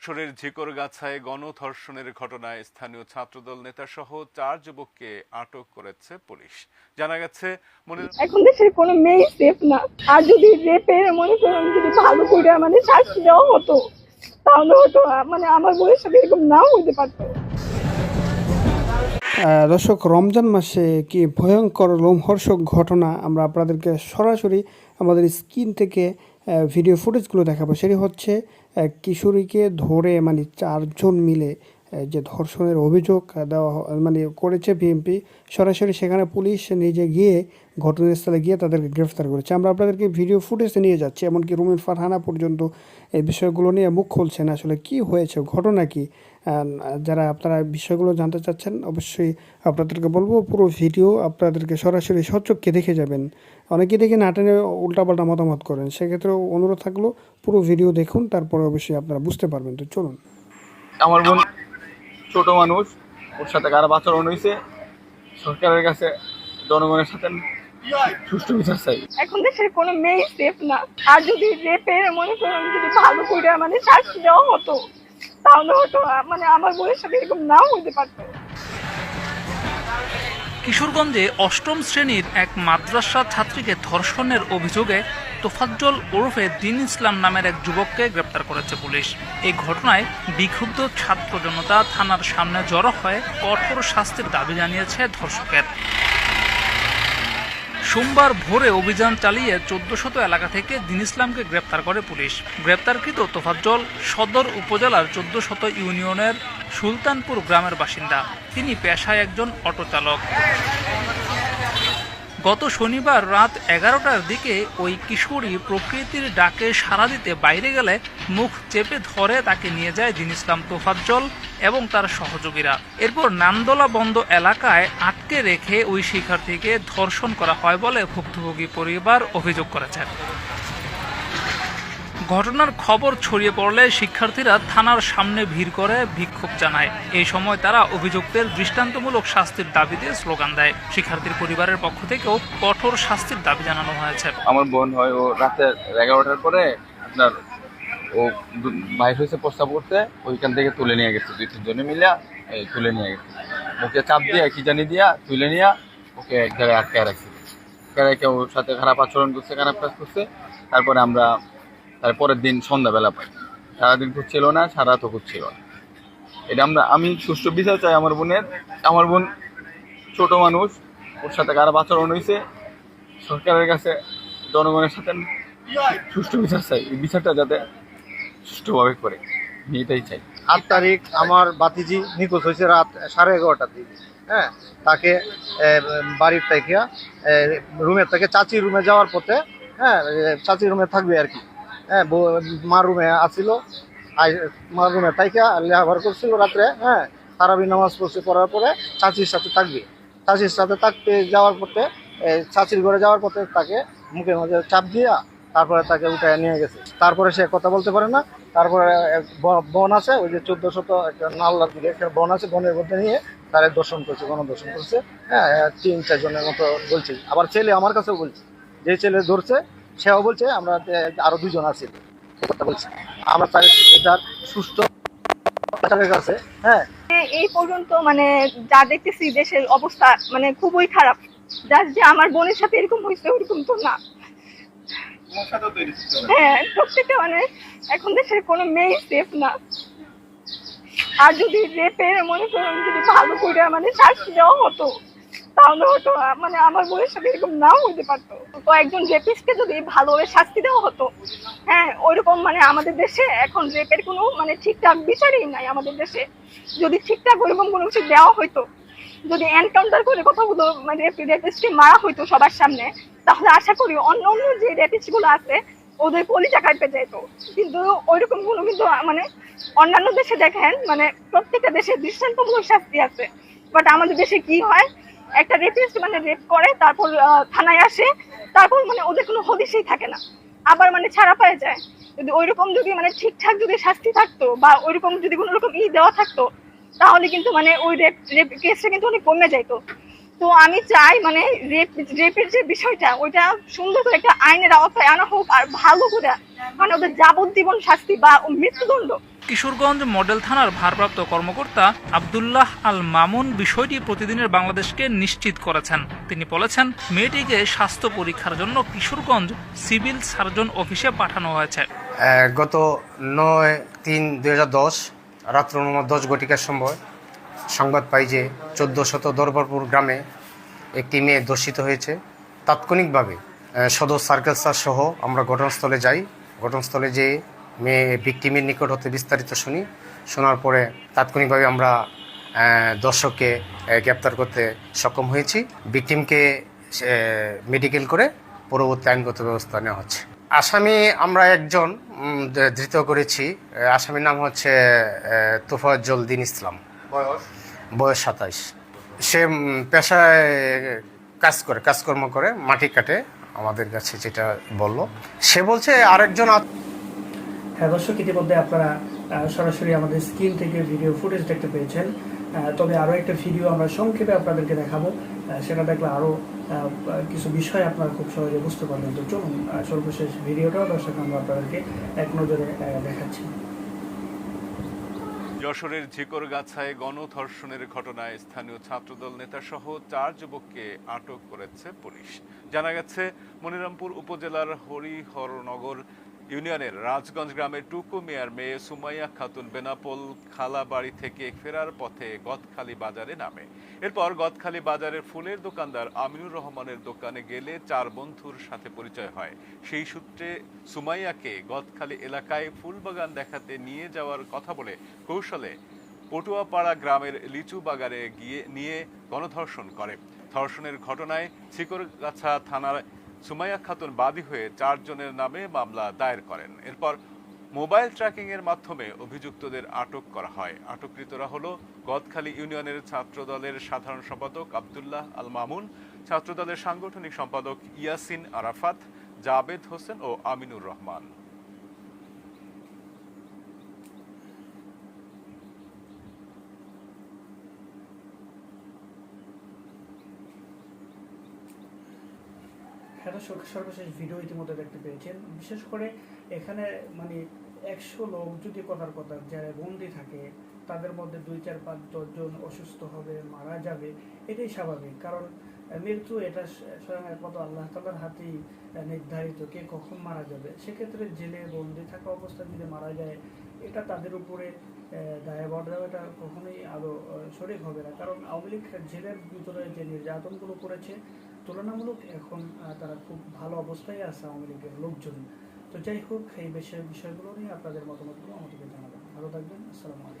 যশোরের ঝিকরগাছায় গণধর্ষণের ঘটনায় স্থানীয় ছাত্রদল নেতাসহ চার যুবককে আটক করেছে পুলিশ। জানা গেছে মনির এখন দেশের কোনো মেয়ে সেফ না। আর যদি রেপের মনে করেন যদি ভালো করে মানে শাস্তি দেওয়া হতো তাহলে আহ, মানে আমার বউয়ের সাথে এরকম নাও হতে পারতো। আহ, দর্শক রমজান মাসে কি ভয়ঙ্কর লোমহর্ষক ঘটনা আমরা আপনাদেরকে সরাসরি আমাদের স্ক্রিন থেকে আহ, ভিডিও ফুটেজগুলো দেখাবো। সেটি হচ্ছে আহ, কিশোরীকে ধরে মানে চারজন মিলে যে ধর্ষণের অভিযোগ দেওয়া মানে করেছে বিএনপি সরাসরি সেখানে পুলিশ নিজে গিয়ে ঘটনাস্থলে গিয়ে তাদেরকে গ্রেফতার করেছে। আমরা আপনাদেরকে ভিডিও ফুটেজ নিয়ে যাচ্ছি, এমনকি রুমিন ফারহানা পর্যন্ত এই বিষয়গুলো নিয়ে মুখ খুলছেন। আসলে কি হয়েছে, ঘটনা কি? যারা আপনারা বিষয়গুলো জানতে চাচ্ছেন, অবশ্যই আপনাদেরকে বলব, পুরো ভিডিও আপনাদেরকে সরাসরি সচক্ষে দেখে যাবেন। অনেকেই দেখে নাটেনে উল্টাপাল্টা মতামত করেন। সেক্ষেত্রে অনুরোধ থাকল, পুরো ভিডিও দেখুন, তারপরে অবশ্যই আপনারা বুঝতে পারবেন। তো চলুন। আমার বোন ছোট মানুষ, ওর সাথে খারাপ আচরণ হয়েছে সরকারের কাছে, জনগণের সাথে সুষ্ঠু বিচার চাই। এখন দেশের কোনো মেয়ে সেফ না। আর যদি রেপের মনে করেন যদি ভালো করে মানে শাস্তি দেওয়া হতো, তাহলে হতো মানে আমার বোনের সাথে এরকম নাও হতে পারতো। কিশোরগঞ্জে অষ্টম শ্রেণির এক মাদ্রাসা ছাত্রীকে ধর্ষণের অভিযোগে তোফাজ্জল ওরফে দিন ইসলাম নামের এক যুবককে গ্রেপ্তার করেছে পুলিশ। এই ঘটনায় বিক্ষুব্ধ ছাত্র জনতা থানার সামনে জড়ো হয়ে কঠোর শাস্তির দাবি জানিয়েছে ধর্ষকের। সোমবার ভোরে অভিযান চালিয়ে চোদ্দ শত এলাকা থেকে দিন ইসলামকে গ্রেপ্তার করে পুলিশ। গ্রেপ্তারকৃত তোফাজ্জল সদর উপজেলার চোদ্দ শত ইউনিয়নের সুলতানপুর গ্রামের বাসিন্দা। তিনি পেশায় একজন অটো চালক। গত শনিবার রাত এগারোটার দিকে ওই কিশোরী প্রকৃতির ডাকে সাড়া দিতে বাইরে গেলে মুখ চেপে ধরে তাকে নিয়ে যায় দিন ইসলাম তোফাজ্জল এবং তার সহযোগীরা। এরপর নান্দলা বন্ধ এলাকায় আটকে রেখে ওই শিক্ষার্থীকে ধর্ষণ করা হয় বলে ভুক্তভোগী পরিবার অভিযোগ করেছেন। ঘটনার খবর ছড়িয়ে পড়লে শিক্ষার্থীরা থানার সামনে ভিড় করে বিক্ষোভ জানায়। এই সময় তারা অভিযুক্তের দৃষ্টান্তমূলক শাস্তির দাবিতে স্লোগান দেয়। শিক্ষার্থীর পরিবারের পক্ষ থেকেও কঠোর শাস্তির দাবি জানানো হয়েছে। আমার বোন হয়, ও রাতে এগারোটার পরে আপনার ও বাইর হয়েছে প্রস্তাব করতে, ওইখান থেকে তুলে নিয়ে গেছে, দুই তিনজনে এই তুলে নিয়ে গেছে। ওকে চাপ দিয়া, কি জানি দিয়া, তুলে নিয়া ওকে এক জায়গায় আটকে রাখছে। ওর সাথে খারাপ আচরণ করছে, খারাপ কাজ করছে। তারপরে আমরা তারপরের দিন সন্ধ্যাবেলা পাই। সারাদিন খুঁজছিল না সারা তো খুঁজছিল না। এটা আমরা আমি সুষ্ঠু বিচার চাই আমার বোনের। আমার বোন ছোট মানুষ ওর সাথে খারাপ আচরণ হয়েছে সরকারের কাছে জনগণের সাথে সুষ্ঠু বিচার চাই। এই বিচারটা যাতে সুষ্ঠুভাবে করে। এটাই চাই। আট তারিখ আমার বাতিজি নিখোঁজ হয়েছে রাত সাড়ে এগারোটার দিকে। হ্যাঁ? তাকে বাড়ির থেকে রুমের থেকে চাচির রুমে যাওয়ার পথে হ্যাঁ এ, চাচি রুমে থাকবে আর কি। হ্যাঁ মার রুমে আসিল মার রুমে তাইকে লেহাবার করছিল রাত্রে হ্যাঁ তারাবি নামাজ পড়ছে, পড়ার পরে চাচির সাথে থাকবে। চাচির সাথে থাকতে যাওয়ার পথে চাচির ঘরে যাওয়ার পথে তাকে মুখের মধ্যে চাপ দিয়া তারপরে তাকে উঠায় নিয়ে গেছে। তারপরে সে কথা বলতে পারে না। তারপরে বন আছে, ওই যে চোদ্দ শত একটা নাল্লার দিকে একটা বন আছে, বনের মধ্যে নিয়ে তারে দর্শন করছে, গণদর্শন করছে। হ্যাঁ তিন চারজনের মতো বলছে। আবার ছেলে আমার কাছেও বলছে। যে ছেলে ধরছে সেও বলছে, আমরা আরও দুজন আছি। আমরা এটার সুস্থ কাছে হ্যাঁ। এই পর্যন্ত মানে যা দেখতেছি, দেশের অবস্থা মানে খুবই খারাপ। যার যে আমার বোনের সাথে এরকম হয়েছে, ওরকম তো না। হ্যাঁ মানে এখন দেশের কোনো মেয়ে সেফ না। আর যদি রেপের মনে করেন, যদি ভালো করে মানে শাস্তি দেওয়া হতো তাহলে হয়তো মানে আমার বউয়ের সাথে এরকম নাও হতে পারতো। তো একজন রেপিস্টকে যদি ভালোভাবে শাস্তি দেওয়া হতো হ্যাঁ ওইরকম মানে আমাদের দেশে এখন রেপের কোনো মানে ঠিকঠাক বিচারই নাই আমাদের দেশে। যদি ঠিকঠাক ওইরকম কোনো কিছু দেওয়া হতো যদি এনকাউন্টার করে কথাগুলো মানে রেপিস্টকে মারা হইতো সবার সামনে, তাহলে আশা করি অন্য অন্য যে রেপিস্টগুলো আছে, ওদের কলিজা কাটতে যেত কিন্তু ওইরকম কোনো কিন্তু মানে অন্যান্য দেশে দেখেন মানে প্রত্যেকটা দেশে দৃষ্টান্তমূলক শাস্তি আছে। বাট আমাদের দেশে কি হয় একটা রেপিস্ট মানে রেপ করে, তারপর থানায় আসে, তারপর মানে ওদের কোনো হদিসেই থাকে না। আবার মানে ছাড়া পেয়ে যায়। যদি ওইরকম যদি মানে ঠিকঠাক যদি শাস্তি থাকতো বা ওইরকম যদি কোনো রকম ই দেওয়া থাকতো, তাহলে কিন্তু মানে ওই রেপ রেপ কেসটা কিন্তু অনেক কমে যাইতো। তো আমি চাই মানে রেপ রেপের যে বিষয়টা ওইটা সুন্দর করে একটা আইনের আওতায় আনা হোক আর ভালো করে মানে ওদের যাবজ্জীবন শাস্তি বা মৃত্যুদণ্ড। কিশোরগঞ্জ মডেল থানার ভারপ্রাপ্ত কর্মকর্তা আবদুল্লাহ আল মামুন বিষয়টি প্রতিদিনের বাংলাদেশকে নিশ্চিত করেছেন। তিনি বলেছেন মেয়েটিকে স্বাস্থ্য পরীক্ষার জন্য কিশোরগঞ্জ সিভিল সার্জন অফিসে পাঠানো হয়েছে। গত নয় তিন দুই হাজার দশ রাত্র দশ ঘটিকার সময় সংবাদ পাই যে চোদ্দ শত দরবারপুর গ্রামে একটি মেয়ে দর্শিত হয়েছে। তাৎক্ষণিকভাবে সদর সার্কেল স্যার সহ আমরা ঘটনাস্থলে যাই। ঘটনাস্থলে যেয়ে মেয়ে ভিক্টিমের নিকট হতে বিস্তারিত শুনি। শোনার পরে তাৎক্ষণিকভাবে আমরা দর্শককে গ্রেপ্তার করতে সক্ষম হয়েছি। ভিকটিমকে মেডিকেল করে পরবর্তী আইনগত ব্যবস্থা নেওয়া হচ্ছে। আসামি আমরা একজন ধৃত করেছি। আসামির নাম হচ্ছে তোফাজ্জল দিন ইসলাম। বয়স? বয়স সাতাইশ। সে পেশায় কাজ করে কাজকর্ম করে মাটি কাটে আমাদের কাছে যেটা বলল। সে বলছে আরেকজন হ্যাঁ দর্শক ইতিমধ্যে আপনারা সরাসরি আমাদের স্ক্রিন থেকে ভিডিও ফুটেজ দেখতে পেয়েছেন। তবে আরও একটা ভিডিও আমরা সংক্ষেপে আপনাদেরকে দেখাবো। সেটা দেখলে আরও কিছু বিষয় আপনারা খুব সহজে বুঝতে পারবেন। তো চলুন সর্বশেষ ভিডিওটাও দর্শক আমরা আপনাদেরকে এক নজরে দেখাচ্ছি। যশোরের ঝিকরগাছায় গণধর্ষণের ঘটনায় স্থানীয় ছাত্রদল নেতা সহ চার যুবককে আটক করেছে পুলিশ। জানা গেছে, মনিরামপুর উপজেলার হরিহরনগর ইউনিয়নের রাজগঞ্জ গ্রামের টুকু মেয়ার মেয়ে সুমাইয়া খাতুন বেনাপোল খালা বাড়ি থেকে ফেরার পথে গদখালি বাজারে নামে। এরপর গদখালি বাজারের ফুলের দোকানদার আমিনুর রহমানের দোকানে গেলে চার বন্ধুর সাথে পরিচয় হয়। সেই সূত্রে সুমাইয়াকে গদখালি এলাকায় ফুলবাগান দেখাতে নিয়ে যাওয়ার কথা বলে কৌশলে পটুয়াপাড়া গ্রামের লিচু বাগানে গিয়ে নিয়ে গণধর্ষণ করে। ধর্ষণের ঘটনায় ছিকরগাছা থানার সুমাইয়া খাতুন বাদী হয়ে চারজনের নামে মামলা দায়ের করেন। এরপর মোবাইল ট্র্যাকিং এর মাধ্যমে অভিযুক্তদের আটক করা হয়। আটককৃতরা হলো গদখালী ইউনিয়নের ছাত্রদলের সাধারণ সম্পাদক আবদুল্লাহ আল মামুন, ছাত্রদলের সাংগঠনিক সম্পাদক ইয়াসিন আরাফাত, জাবেদ হোসেন ও আমিনুর রহমান। দর্শক সর্বশেষ ভিডিও ইতিমধ্যে দেখতে পেয়েছেন। বিশেষ করে এখানে মানে একশো লোক যদি কথার কথা যারা বন্দি থাকে, তাদের মধ্যে দুই চার পাঁচ দশজন অসুস্থ হবে, মারা যাবে, এটাই স্বাভাবিক। কারণ মৃত্যু এটা স্বয়ং একমাত্র আল্লাহ তালার হাতেই নির্ধারিত কে কখন মারা যাবে। সেক্ষেত্রে জেলে বন্দি থাকা অবস্থায় যদি মারা যায়, এটা তাদের উপরে আহ, দায়ভার দেওয়া এটা কখনোই আরও সঠিক হবে না। কারণ আওয়ামী লীগ জেলের ভিতরে যে নির্যাতনগুলো করেছে তুলনামূলক এখন তারা খুব ভালো অবস্থায় আছে আওয়ামী লীগের লোকজন। তো যাই হোক এই বিষয় বিষয়গুলো নিয়ে আপনাদের মতামতগুলো আমাদেরকে জানাবেন। ভালো থাকবেন আসসালামু আলাইকুম।